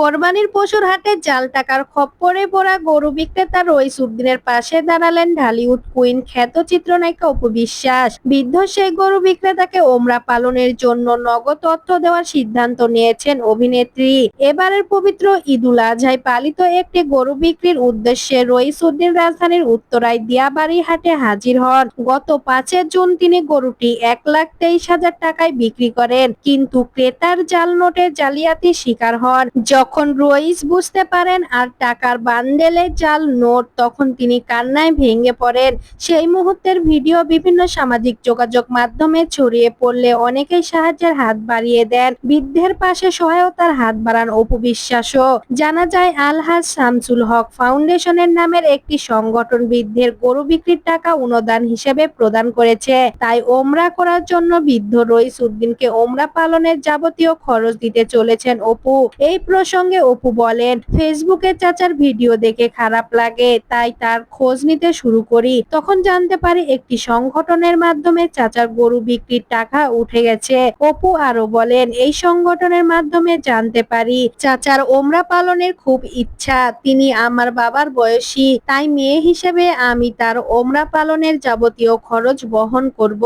কোরবানির পশুর হাটে জাল টাকার খপ্পরে পড়া গরু বিক্রেতা রইস উদ্দিনের পাশে দাঁড়ালেন ঢালিউড কুইন খ্যাত চিত্রনায়িকা অপু বিশ্বাস। বৃদ্ধ সেই গরু বিক্রেতাকে ওমরা পালনের জন্য নগদ অর্থ দেওয়ার সিদ্ধান্ত নিয়েছেন অভিনেত্রী। এবারের পবিত্র ঈদুল আজহায় পালিত একটি গরু বিক্রির উদ্দেশ্যে রইস উদ্দিন রাজধানীর উত্তরায় দিয়াবাড়ি হাটে হাজির হন। গত পাঁচের জুন তিনি গরুটি এক লাখ তেইশ হাজার টাকায় বিক্রি করেন, কিন্তু ক্রেতার জাল নোটে জালিয়াতি শিকার হন। যখন রইস বুঝতে পারেন আর টাকার বান্ডেলে জাল নোট, তখন তিনি কান্নায় ভেঙে পড়েন। সেই মুহূর্তের ভিডিও বিভিন্ন সামাজিক যোগাযোগ মাধ্যমে ছড়িয়ে পড়লে অনেকেই সাহায্যের হাত বাড়িয়ে দেন। বৃদ্ধের পাশে সহায়তার হাত বাড়ান অপু বিশ্বাসও। জানা যায়, আলহাজ শামসুল হক ফাউন্ডেশনের নামের একটি সংগঠন বৃদ্ধের গরু বিক্রির টাকা অনুদান হিসেবে প্রদান করেছে। তাই ওমরা করার জন্য বৃদ্ধ রইস উদ্দিনকে ওমরা পালনের যাবতীয় খরচ দিতে চলেছেন অপু। এই প্রসঙ্গে অপু বলেন ফেসবুকে চাচার ভিডিও দেখে খারাপ লাগে, তাই তার খোঁজ নিতে শুরু করি। তখন জানতে পারি একটি সংগঠনের মাধ্যমে চাচার গরু বিক্রির টাকা উঠে গেছে। অপু আরও বলেন, এই সংগঠনের মাধ্যমে জানতে পারি, চাচার ওমরা পালনের খুব ইচ্ছা। তিনি আমার বাবার বয়সী, তাই মেয়ে হিসেবে আমি তার ওমরা পালনের যাবতীয় খরচ বহন করব।